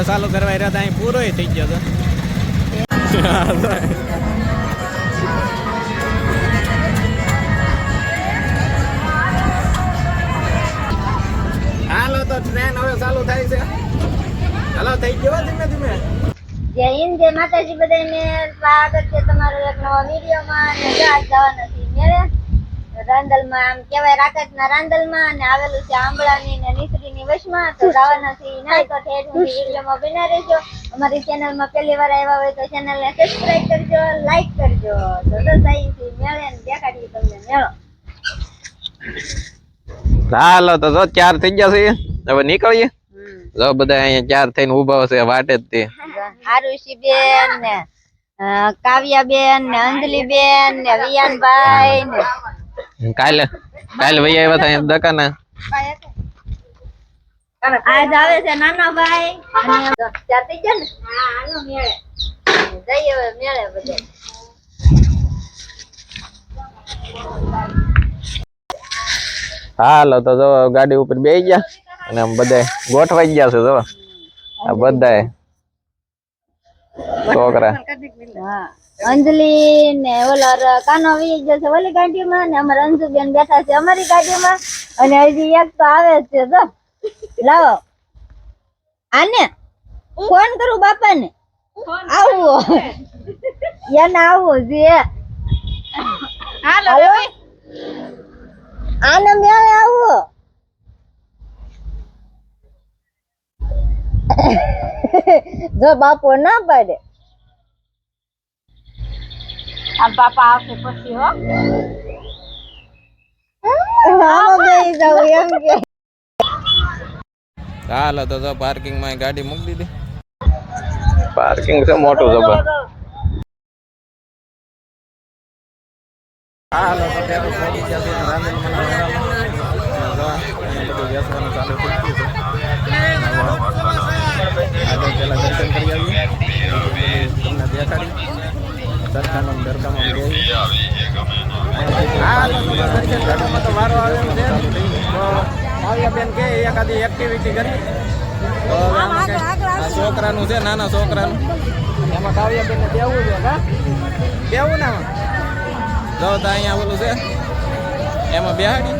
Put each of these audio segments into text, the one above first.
Video ચાલુ કરવા રહ્યા હતા પૂરો થઈ ગયો હતો હાલો તો ટ્રેન હવે ચાલુ થાય છે. હાલો માતાજી બધાને. સ્વાગત છે તમારો એક નવા વિડીયોમાં અને જો આજ જવાના છીએ મેળે. રાંદલમાં, આમ કહેવાય, રાકેશના રાંદલમાં અને આવેલું છે આંબળાની ને નીસરીની વશમાં તો જવાના છીએ ના તો ઠેઠ હું વિડીયોમાં બના રહેજો. અમારી ચેનલમાં પહેલી વાર આવ્યા હોય તો ચેનલને સબસ્ક્રાઇબ કરજો લાઈક કરજો. તો અહીં મેળે ને દેખાડી તમને મેળો. હાલો તો જો ચાર થઈ ગયા છે. હવે નીકળીએ. જો બધા અહીંયા ચાર થઈને ઊભા હશે વાટે જ તે. આરુષી બેન ને કાવ્યા બેન ને અંજલિ બેન ને વિયાનભાઈ ને. કાલે કાલે ભાઈ આવ્યા હતા દકાના. આજ આવે છે નાના ભાઈ અને ચાર થઈ ગયા ને? હા હાલો મેળે. જઈએ હવે મેળે બધે. હાલો તો જો ગાડી ઉપર બેસી ગયા અને આમ બધા ગોઠવાઈ ગયા છે જો. આ બધા છોકરા. અંજલિ ને ઓલા કાનો વી છે ઓલી ગાડીમાં ને અમારા અંજુબેન બેઠા છે અમારી ગાડીમાં. અને હજી એક તો આવે જ છે જો. લાવો. આને ફોન કરું બાપાને. આવો. એને આવો જે. હાલો આને મેળે આવો. જો બાપો ના પાડે. આ બાપા આવશે પછી હો. આમાં ગઈ જાવ એમ કે. હાલો તો તો પાર્કિંગમાં ગાડી મૂકી દીધી. પાર્કિંગ છે મોટું જબર હાલો તો પેલું પહોંચી ગયા છે બેસવાનું ચાલુ થઈ ગયું આગળ પેલા દર્શન કરી આવીએ. તમને દેખાડી. સરખામાં ને દરગામાં ગઈ દર્શન કરવામાં તો વારો આવ્યો છે. કાવ્યાબેન કે એકાદી એક્ટિવિટી કરી. છોકરાનું છે નાના છોકરાનું. એમાં કાવ્યાબેન બેવું છે કેવું બેવું ને જો તો અહીંયા ઓલું છે એમાં બેહાડી.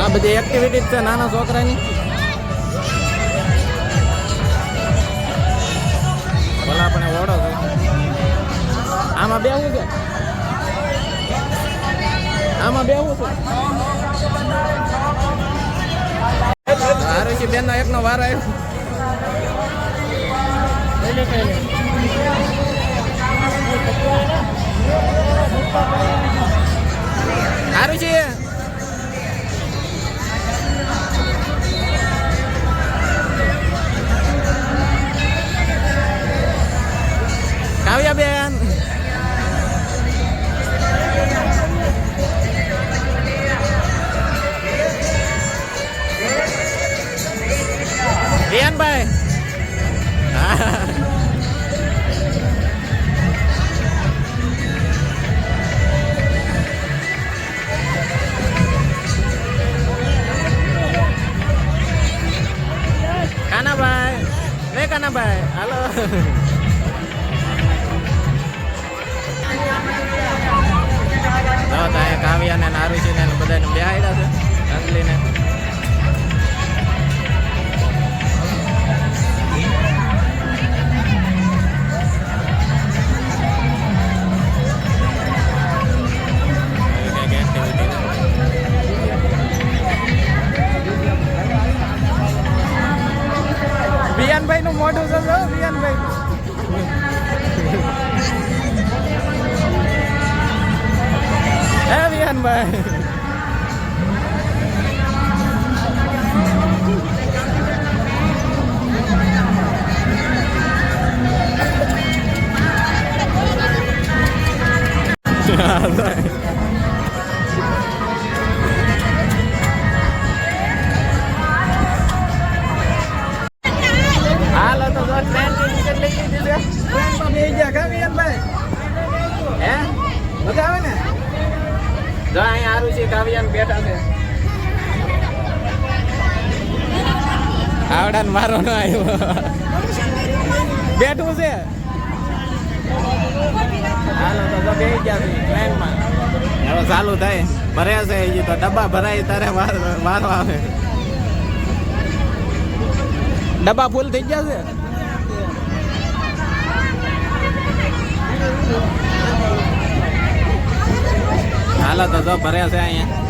આ બધી એક્ટિવિટી છે નાના છોકરાની. આમાં બેવું છે આમાં બેવું છે આરુષી બેન નો એક નો વાર આવ્યો આરુષી કાવ્યા બેન Đi 啊 આવડાને મારો ન આવ્યો. બેઠું છે. હાલો, તો ટ્રેનમાં. હવે ચાલુ થાય. ભર્યા છે એ તો ડબ્બા ભરાય તારે મારો આવે. ડબ્બા ફૂલ થઈ ગયા છે? હાલો, તો જો ભર્યા છે અહીંયા.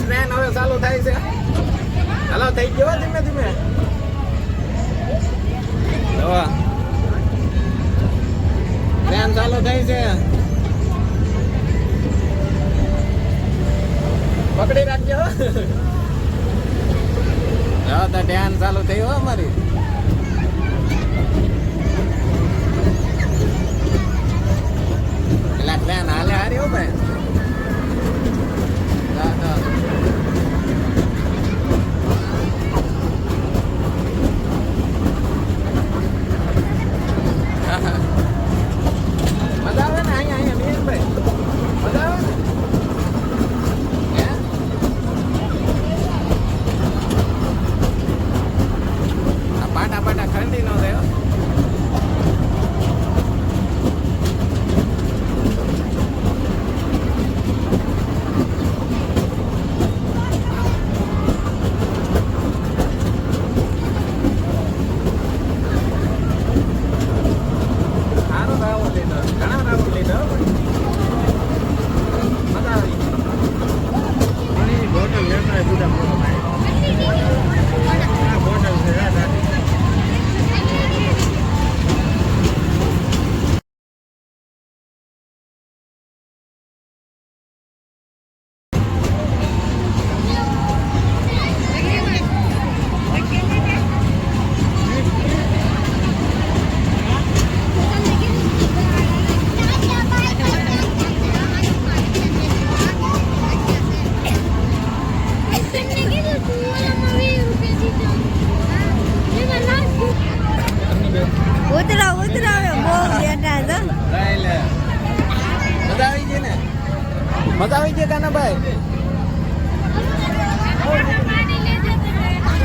ટ્રેન હવે ચાલુ થાય છે. હાલો, થઈ ગયો ધીમે ધીમે. ટ્રેન ચાલુ થઈ છે. પકડી રાખજો. હો. તો ચાલુ થયું અમારી. એટલે ટ્રેન હાલે હારી હો ભાઈ.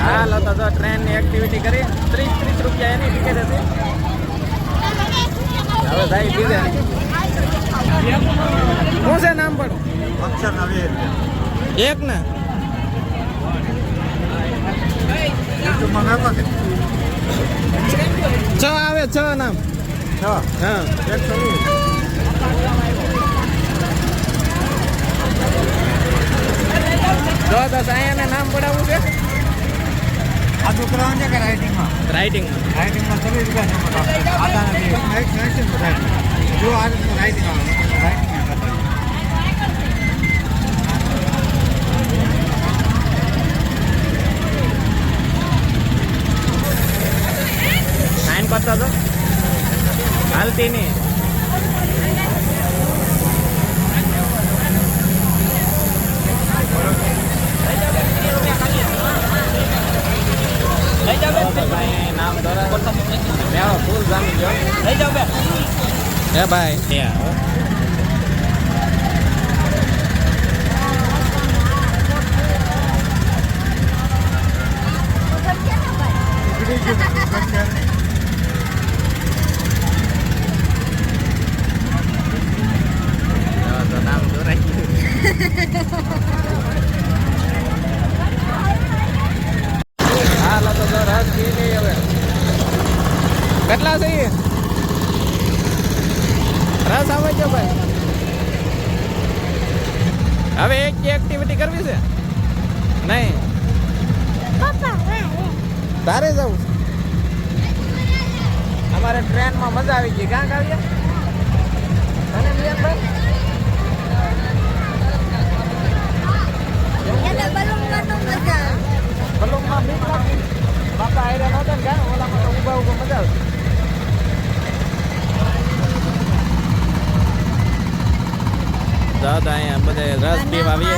હાલો તો જો ટ્રેનની એક્ટિવિટી કરી. ત્રીસ ત્રીસ રૂપિયા એની ટિકિટ હતી. હવે ભાઈ બીજે. શું છે નામ પણ? અક્ષર એક ને? છ આવે છ નામ. છ. હા. એકસો તો સાયાને નામ પડાવવું છે. આ છોકરાઓ છે કે રાઇટિંગમાં રાઇટિંગ રાઇટિંગમાં ત્રીસ રૂપિયા છે આપે આધાર નથી એક સાયન્સ રાઇટિંગ જો આ રાઇટિંગ આવે રાઇટિંગ કરતા તો? હાલતી નહીં નામ દોરા ફૂલ જામી ગયો લઈ જાવ બે હે ભાઈ નીકળી ગયું પછી તો નામ દોરાઈ ગયું હાલો તો તો રસ પી bye. હવે કેટલા છે? રસ આવે છે ભાઈ. હવે એક એક્ટિવિટી કરવી છે? નહીં. તારે જવું છે? અમારે ટ્રેનમાં મજા આવી ગઈ. ક્યાં આવીએ તને મિલનભાઈ એને બલૂનમાં તો મજા આવે. બલૂનમાં બીક લાગતી બાપા આયરા નહોતા ને કાં ઓલામાં તો ઊભા ઊભા મજા આવતી તો અહીંયા બધે રસ પીવા આવીએ.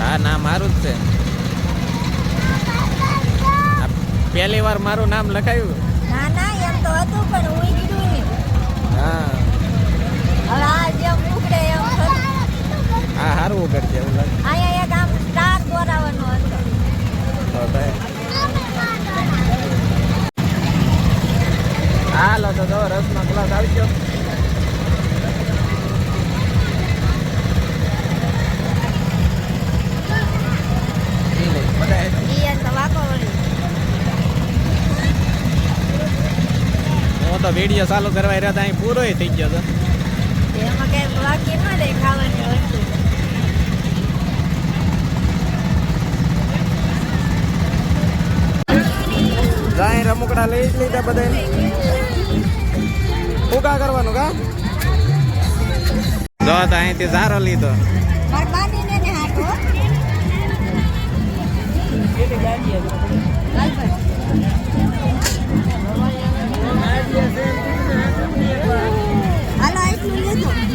હા ના મારું જ છે. પહેલી વાર મારું નામ લખાયું? ના ના એમ તો હતું પણ હું કીધું નહીં. હા. હવે આ જેમ ઉકળે એમ હા સારું એવું લાગે. અહીંયા એક આમ સ્ટાર દોરાવાનો હતો. હાલો તો જો રસનો ગ્લાસ આવી ગયો ઈ લે, બધા ઈ તો વાકો વળી હું તો વીડિયો ચાલુ કરવા રહ્યા હતા અહીં પૂરો થઈ ગયો હતો એમાં કઈ બાકી ન રહે ખાવાની વસ્તુ. જાય રમકડા લઈ જ લીધા બધા ફૂકા કરવાનું કા? જો તો અહીંથી સારો લીધો. હાટો હાલો આઈસ્ક્રીમ લીધો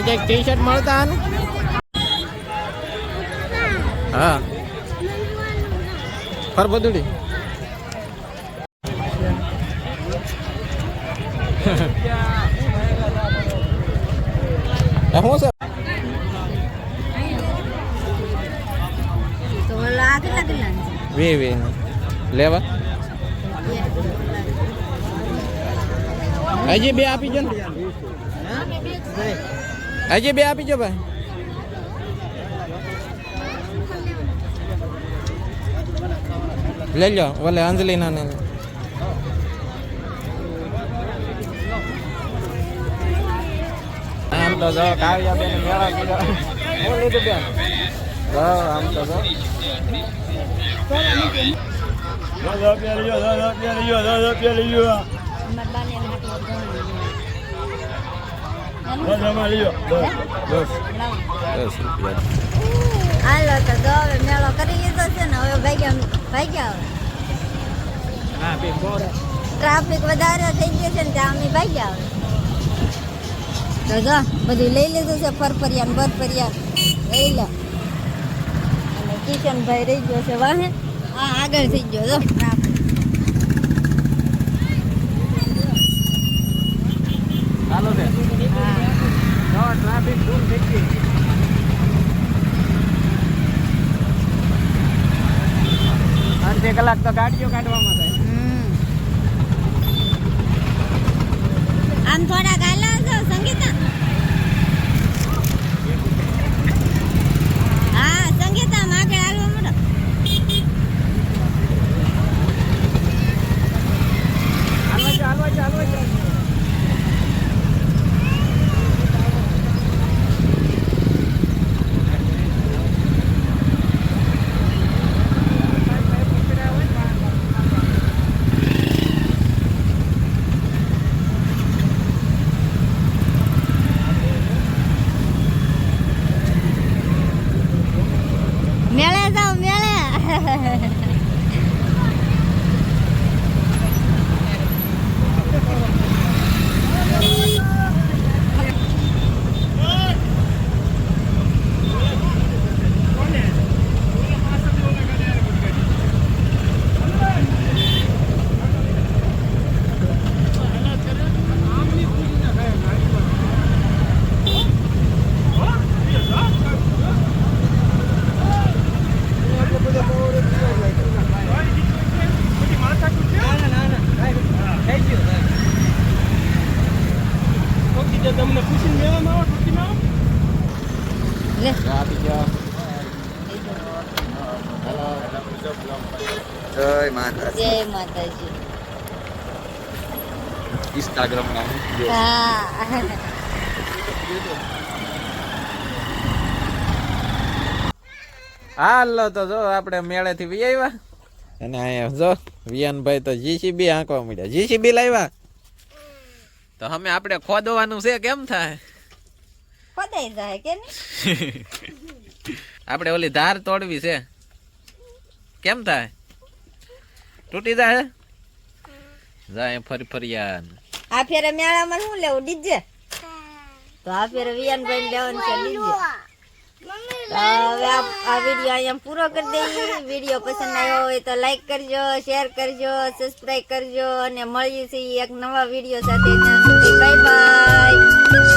અહીં જે ટી શર્ટ મળતા હા. ફરબદુડી શું છે? વી વી. લેવા. હજી બે આપી જો ને. હજી બે આપી જો ભાઈ. લઈ લો ભલે અંજલિ ના. ને આમ તો જો કાવ્યા બેન મેળા કીધો હું લીધું બેન? જો આમ તો જો. અમાર બાને હાલો તો જો હવે મેળો કરી લીધો છે ને હવે ભાગ્યા ભાગ્યા હવે. હા બે ટ્રાફિક વધારે થઈ ગયો છે ને ત્યાં અમે ભાગ્યા હવે. તો જો બધું લઈ લીધું છે ફરફરિયા ને બરફરિયા. લઈ લે. અને કિશનભાઈ રહી ગયો છે વાહે. હા આગળ થઈ ગયો જો. ટ્રાફિક છે હા જો ટ્રાફિક ફૂલ થઈ ગઈ અડધી કલાક તો ગાડીઓ કાઢવામાં થાય. આમ થોડા ગાલા છો સંગીતા હા સંગીતા આમ આગળ હાલવા મળો હાલવા જો હાલવા જો હાલવા જો મેળે જાઓ મેળે લે આપી જાઓ હા હાલો તો જો આપણે મેળેથી વી આવ્યા અને અહીંયા જો વિયાનભાઈ તો જીસીબી આંકવા મળ્યા જીસીબી લાવ્યા તો અમે આપણે ખોદવાનું છે કેમ થાય? ખોદાઈ જાય કે આપણે ઓલી ધાર તોડવી છે. કેમ થાય? તૂટી જાય? જાય ફરી ફરિયાન. આ ફેરે મેળામાં શું લેવું ડીજે? તો આ ફેરે વિયાનભાઈ લેવાનું છે ડીજે. આ વીડિયો અહીંયા પૂરો કરી દઈએ. વીડિયો પસંદ આવ્યો હોય તો લાઈક કરજો શેર કરજો સબસ્ક્રાઈબ કરજો અને મળીએ છીએ એક નવા વીડિયો સાથે. Bye bye